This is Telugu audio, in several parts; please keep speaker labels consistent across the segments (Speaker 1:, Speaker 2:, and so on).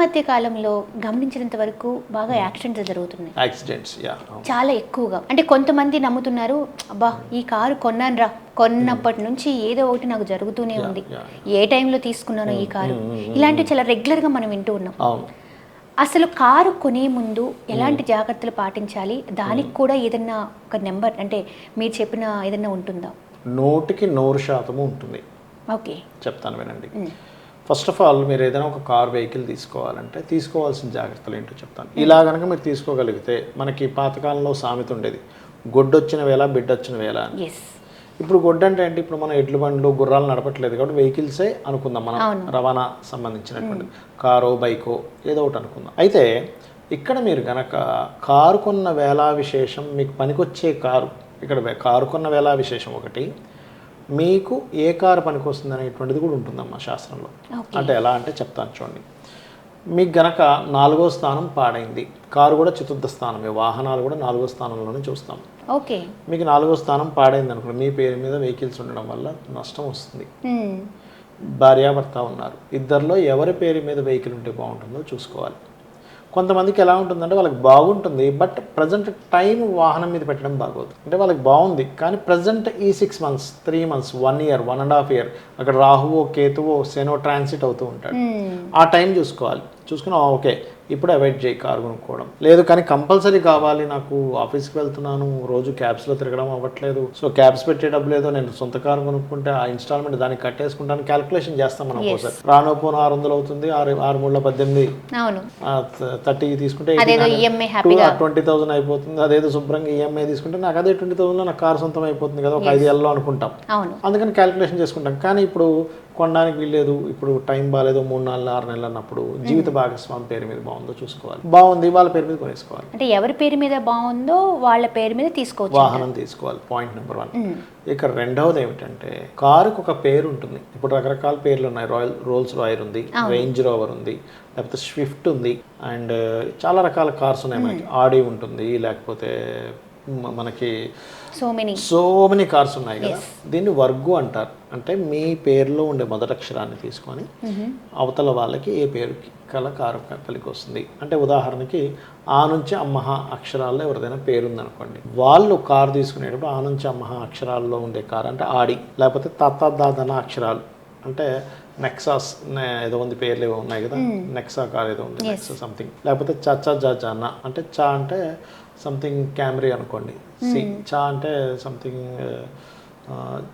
Speaker 1: మధ్య కాలంలో గమనించినంత వరకు బాగా యాక్సిడెంట్స్ జరుగుతున్నాయి.
Speaker 2: యాక్సిడెంట్స్ యా
Speaker 1: చాలా ఎక్కువగా. అంటే కొంతమంది నమ్ముతున్నారు అబ్బా ఈ కారు కొన్నాను రా కొన్నప్పటి నుంచి ఏదో ఒకటి నాకు జరుగుతూనే ఉంది. ఏ టైంలో తీసుకున్నానో ఈ కారు? ఇలాంటివి చాలా రెగ్యులర్గా మనం వింటూ ఉన్నాం. అసలు కారు కొనే ముందు ఎలాంటి జాగ్రత్తలు పాటించాలి? దానికి కూడా ఏదన్నా ఒక నెంబర్ అంటే మీరు చెప్పిన ఏదన్నా ఉంటుందా?
Speaker 2: నూటికి నూరు శాతము ఉంటుంది.
Speaker 1: ఓకే.
Speaker 2: చెప్తాను వినండి. ఫస్ట్ ఆఫ్ ఆల్ మీరు ఏదైనా ఒక కార్ వెహికల్ తీసుకోవాలంటే తీసుకోవాల్సిన జాగ్రత్తలు ఏంటో చెప్తాను. ఇలా కనుక మీరు తీసుకోగలిగితే మనకి పాతకాలంలో సామెత ఉండేది గొడ్డొచ్చిన వేళ బిడ్డొచ్చిన వేళ అని. ఇప్పుడు గొడ్డు అంటే ఏంటి? ఇప్పుడు మనం ఎడ్ల బండ్లు గుర్రాలు నడపట్లేదు కాబట్టి వెహికల్సే అనుకుందాం మనం. రవాణా సంబంధించినటువంటి కారో బైకో ఏదో ఒకటి అనుకుందాం. అయితే ఇక్కడ మీరు గనక కారు కొన్న వేళా విశేషం మీకు పనికొచ్చే కారు ఇక్కడ కారు కొన్న వేళా విశేషం ఒకటి మీకు ఏ కారు పనికొస్తుంది అనేటువంటిది కూడా ఉంటుందమ్మా శాస్త్రంలో. అంటే ఎలా అంటే చెప్తాను చూడండి. మీకు గనక నాలుగో స్థానం పాడైంది కారు కూడా చతుర్థ స్థానమే వాహనాలు కూడా నాలుగో స్థానంలోనే చూస్తాం.
Speaker 1: ఓకే.
Speaker 2: మీకు నాలుగో స్థానం పాడైంది అనుకోండి మీ పేరు మీద వెహికల్స్ ఉండడం వల్ల నష్టం వస్తుంది. భార్యాభర్త ఉన్నారు. ఇద్దరిలో ఎవరి పేరు మీద వెహికల్ ఉంటే బాగుంటుందో చూసుకోవాలి. కొంతమందికి ఎలా ఉంటుందంటే వాళ్ళకి బాగుంటుంది బట్ ప్రజెంట్ టైం వాహనం మీద పెట్టడం బాగోదు. అంటే వాళ్ళకి బాగుంది కానీ ప్రజెంట్ ఈ six months three months one year one and half year అక్కడ రాహువో కేతువో శనో ట్రాన్సిట్ అవుతూ ఉంటాడు.
Speaker 1: మ్మ్.
Speaker 2: ఆ టైం చూసుకోవాలి. చూసుకుని ఓకే ఇప్పుడు అవాయిడ్ చేయి కారు కొనుక్కోవడం. లేదు కానీ కంపల్సరీ కావాలి నాకు ఆఫీస్కి వెళ్తున్నాను రోజు క్యాబ్స్లో తిరగడం అవ్వట్లేదు. సో క్యాబ్స్ పెట్టే డబ్బు లేదో నేను సొంత కారు కొనుక్కుంటే ఆ ఇన్స్టాల్మెంట్ దానికి కట్టేసుకుంటాను క్యాలిక్యులేషన్ చేస్తాం మనం ఒకసారి రానో పోను ఆరు వందలు అవుతుంది ఆరు ఆరు మూడు పద్దెనిమిది. థర్టీ తీసుకుంటే
Speaker 1: హ్యాపీగా.
Speaker 2: ట్వంటీ థౌసండ్ అయిపోతుంది అదేదో శుభ్రంగా ఈఎంఐ తీసుకుంటే నాకు అదే ట్వంటీ థౌసండ్లో నాకు కారు సొంతం అయిపోతుంది కదా ఒక ఐదు ఏళ్ళలో అనుకుంటాం. అందుకని క్యాలిక్యులేషన్ చేసుకుంటాం. కానీ ఇప్పుడు కొనడానికి వీల్లేదు ఇప్పుడు టైం బాగాలేదు మూడు నాలుగు ఆరు నెలలు అన్నప్పుడు జీవిత భాగస్వామి పేరు మీద బాగుందో చూసుకోవాలి. బాగుంది వాళ్ళ పేరు మీద కొనేసుకోవాలి.
Speaker 1: అంటే ఎవరి పేరు మీద బాగుందో వాళ్ళ పేరు మీద తీసుకోవచ్చు
Speaker 2: వాహనం తీసుకోవాలి పాయింట్ నెంబర్ వన్. ఇక రెండవది ఏమిటంటే కారుకు ఒక పేరు ఉంటుంది. ఇప్పుడు రకరకాల పేర్లు ఉన్నాయి. రాయల్ రోల్స్ రాయర్ ఉంది రేంజ్ రోవర్ ఉంది లేకపోతే స్విఫ్ట్ ఉంది అండ్ చాలా రకాల కార్స్ ఉన్నాయి మనకి. ఆడి ఉంటుంది లేకపోతే మనకి
Speaker 1: so many
Speaker 2: so many cars ఉన్నాయి కదా. దీన్ని వర్గు అంటారు. అంటే మీ పేరులో ఉండే మొదటి అక్షరాన్ని తీసుకొని అవతల వాళ్ళకి ఏ పేరు కల కారు కలిగి వస్తుంది అంటే ఉదాహరణకి ఆ నుంచి అమ్మహ అక్షరాల్లో ఎవరిదైనా పేరు ఉందనుకోండి వాళ్ళు కారు తీసుకునేటప్పుడు ఆ నుంచి అమ్మహ అక్షరాల్లో ఉండే కారు అంటే ఆడి లేకపోతే తత్తదాదన అక్షరాలు. అంటే నెక్సాస్ ఏదో ఉంది పేర్లు ఏవో ఉన్నాయి కదా? నెక్సా కార్ ఏదో ఉంది నెక్సా సంథింగ్ లేకపోతే చచ్చా జాజాన అంటే చా అంటే సంథింగ్ క్యామరీ అనుకోండి. సి చా అంటే సంథింగ్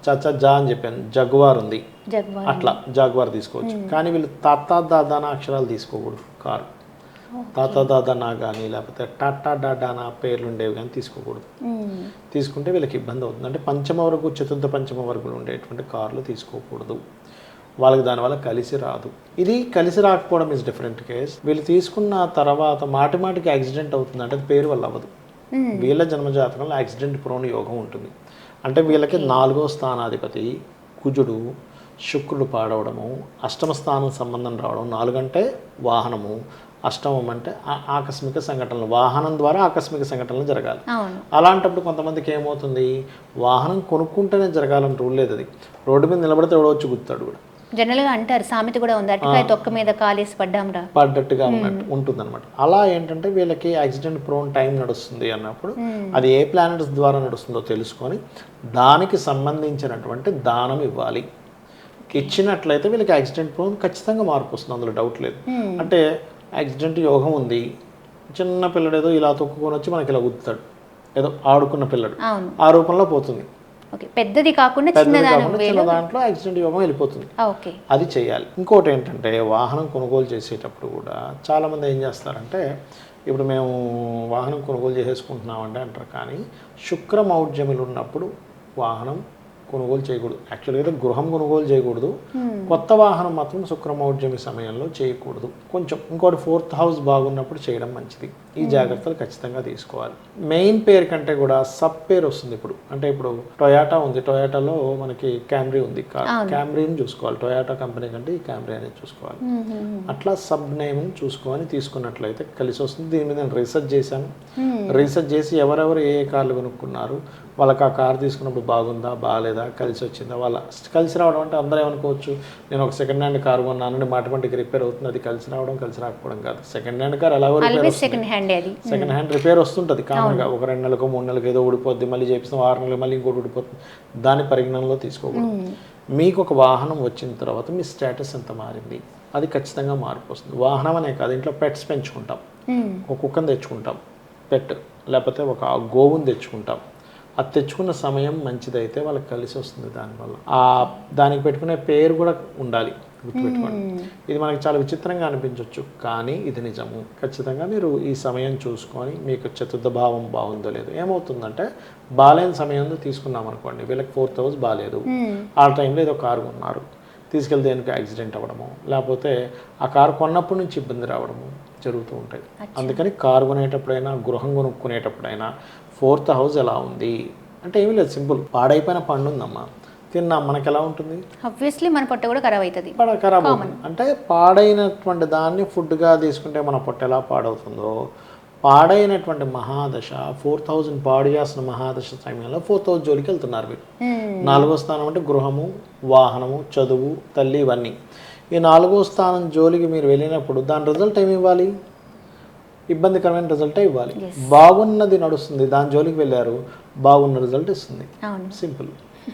Speaker 2: చచ్చా జా అని చెప్పాను. జగ్వార్ ఉంది. అట్లా జాగ్వార్ తీసుకోవచ్చు. కానీ వీళ్ళు తాత దాదాన అక్షరాలు తీసుకోకూడదు కారు. తాత దాదానా కానీ లేకపోతే టాటా డాడానా పేర్లు ఉండేవి కానీ తీసుకోకూడదు. తీసుకుంటే వీళ్ళకి ఇబ్బంది అవుతుంది. అంటే పంచమ వరకు చతుర్థ పంచమ వరకులు ఉండేటువంటి కార్లు తీసుకోకూడదు. వాళ్ళకి దానివల్ల కలిసి రాదు. ఇది కలిసి రాకపోవడం ఇస్ డిఫరెంట్ కేస్ వీళ్ళు తీసుకున్న తర్వాత మాటి మాటికి యాక్సిడెంట్ అవుతుంది. అంటే అది పేరు వల్ల అవ్వదు. వీళ్ళ జన్మజాతకంలో యాక్సిడెంట్ ప్రోని యోగం ఉంటుంది. అంటే వీళ్ళకి నాలుగో స్థానాధిపతి కుజుడు శుక్రుడు పాడవడము అష్టమ స్థానం సంబంధం రావడం నాలుగంటే వాహనము అష్టమం అంటే ఆ- ఆకస్మిక సంఘటనలు వాహనం ద్వారా ఆకస్మిక సంఘటనలు జరగాలి. అలాంటప్పుడు కొంతమందికి ఏమవుతుంది? వాహనం కొనుక్కుంటేనే జరగాలని రూల్ లేదు అది. రోడ్డు మీద నిలబడితే ఎవడో వచ్చి గుర్తాడు కూడా.
Speaker 1: జనరల్గా అంటారు సామెత కూడా ఉంది. అరటికాయ తొక్క మీద కాలేసి పడ్డాం రా.
Speaker 2: పడ్డట్టుగా ఉన్నట్టు ఉంటుందన్నమాట. అలా ఏంటంటే వీళ్ళకి యాక్సిడెంట్ ప్రోన్ టైం నడుస్తుంది అన్నప్పుడు అది ఏ ప్లానెట్స్ ద్వారా నడుస్తుందో తెలుసుకొని దానికి సంబంధించినటువంటి దానం ఇవ్వాలి. ఇచ్చినట్లయితే వీళ్ళకి యాక్సిడెంట్ ప్రోన్ ఖచ్చితంగా మార్పు వస్తుంది. అందులో డౌట్ లేదు. అంటే యాక్సిడెంట్ యోగం ఉంది. చిన్న పిల్లడు ఏదో ఇలా తొక్కుకొని వచ్చి మనకి ఇలా గుద్దుతాడు. ఏదో ఆడుకున్న పిల్లడు. ఆ రూపంలో పోతుంది.
Speaker 1: పెద్దది కాకుండా
Speaker 2: చిన్న దాంట్లో యాక్సిడెంట్ యోగం వెళ్ళిపోతుంది.
Speaker 1: ఓకే.
Speaker 2: అది చేయాలి. ఇంకోటి ఏంటంటే వాహనం కొనుగోలు చేసేటప్పుడు కూడా చాలామంది ఏం చేస్తారంటే ఇప్పుడు మేము వాహనం కొనుగోలు చేసేసుకుంటున్నామంటే అంటారు కానీ శుక్రమౌఢ్యములు ఉన్నప్పుడు వాహనం కొనుగోలు చేయకూడదు. యాక్చువల్గా అయితే గృహం కొనుగోలు చేయకూడదు. కొత్త వాహనం మాత్రం శుక్రమౌఢ్యమి సమయంలో చేయకూడదు. కొంచెం ఇంకోటి ఫోర్త్ హౌస్ బాగున్నప్పుడు చేయడం మంచిది. ఈ జాగ్రత్తలు ఖచ్చితంగా తీసుకోవాలి. మెయిన్ పేరు కంటే కూడా సబ్ పేరు వస్తుంది ఇప్పుడు. అంటే ఇప్పుడు టొయాటా ఉంది. టొయాటాలో మనకి క్యామ్రీ ఉంది. కార్ క్యామ్రీని చూసుకోవాలి. టొయాటా కంపెనీ కంటే ఈ క్యామ్రీ అనేది చూసుకోవాలి. అట్లా సబ్ నేమ్ చూసుకొని తీసుకున్నట్లయితే కలిసి వస్తుంది. దీని మీద నేను రీసెర్చ్ చేశాను. రీసెర్చ్ చేసి ఎవరెవరు ఏ కార్లు కొనుక్కున్నారు వాళ్ళకి ఆ కార్ తీసుకున్నప్పుడు బాగుందా బాగాలేదా కలిసి వచ్చిందా వాళ్ళ కలిసి రావడం అంటే అందరూ ఏమనుకోవచ్చు నేను ఒక సెకండ్ హ్యాండ్ కార్ కొన్నాను మాటికి రిపేర్ అవుతుంది అది కలిసి రావడం కలిసి రాకపోవడం కాదు. సెకండ్ హ్యాండ్ కార్ ఎలాగో రిపేర్
Speaker 1: సెకండ్ హ్యాండ్ అది.
Speaker 2: సెకండ్ హ్యాండ్ రిపేర్ వస్తుంటుంది కామన్గా ఒక రెండు నెలలకు మూడు నెలలకు ఏదో ఊడిపోద్ది మళ్ళీ చేపిస్తాం ఆరు నెలలు మళ్ళీ ఇంకోటి ఊడిపోతుంది. దాన్ని పరిగణనలో తీసుకోకూడదు. మీకు ఒక వాహనం వచ్చిన తర్వాత మీ స్టేటస్ ఎంత మారింది? అది ఖచ్చితంగా మార్పు వస్తుంది. వాహనం అనే కాదు ఇంట్లో పెట్స్ పెంచుకుంటాం. ఒక కుక్కను తెచ్చుకుంటాం పెట్ లేకపోతే ఒక గోవుని తెచ్చుకుంటాం. అది తెచ్చుకున్న సమయం మంచిదైతే వాళ్ళకి కలిసి వస్తుంది దానివల్ల. ఆ దానికి పెట్టుకునే పేరు కూడా ఉండాలి. గుర్తుపెట్టుకోండి. ఇది మనకి చాలా విచిత్రంగా అనిపించవచ్చు కానీ ఇది నిజము. ఖచ్చితంగా మీరు ఈ సమయం చూసుకొని మీకు చతుర్థ భావం బాగుందో లేదో ఏమవుతుందంటే బాగాలేని సమయంలో తీసుకున్నాం అనుకోండి వీళ్ళకి ఫోర్త్ హౌస్ బాగాలేదు ఆ టైంలో ఏదో కారు కొన్నారు తీసుకెళ్తే దేనికి యాక్సిడెంట్ అవ్వడము లేకపోతే ఆ కారు కొన్నప్పటి నుంచి ఇబ్బంది రావడము జరుగుతూ ఉంటాయి. అందుకని కారు కొనేటప్పుడైనా గృహం కొనుక్కునేటప్పుడైనా ఫోర్త్ హౌస్ ఎలా ఉంది? అంటే ఏమీ లేదు సింపుల్. పాడైపోయిన పండు ఉందమ్మా. తిన్నాం మనకి ఎలా ఉంటుంది?
Speaker 1: ఆబ్వియస్లీ మన పొట్ట కూడా ఖరాబ్ అవుతుంది.
Speaker 2: ఖరాబ్ అవుతుంది. అంటే పాడైనటువంటి దాన్ని ఫుడ్గా తీసుకుంటే మన పొట్ట ఎలా పాడవుతుందో పాడైనటువంటి మహాదశ ఫోర్ థౌజండ్ పాడు చేసిన మహాదశ సమయంలో ఫోర్ థౌజండ్ జోలికి వెళ్తున్నారు మీరు. నాలుగో స్థానం అంటే గృహము వాహనము చదువు తల్లి ఇవన్నీ. ఈ నాలుగో స్థానం జోలికి మీరు వెళ్ళినప్పుడు దాని రిజల్ట్ ఏమి ఇవ్వాలి? ఇబ్బందికరమైన రిజల్టే ఇవ్వాలి. బాగున్నది నడుస్తుంది దాని జోలికి వెళ్ళారు బాగున్న రిజల్ట్ ఇస్తుంది. సింపుల్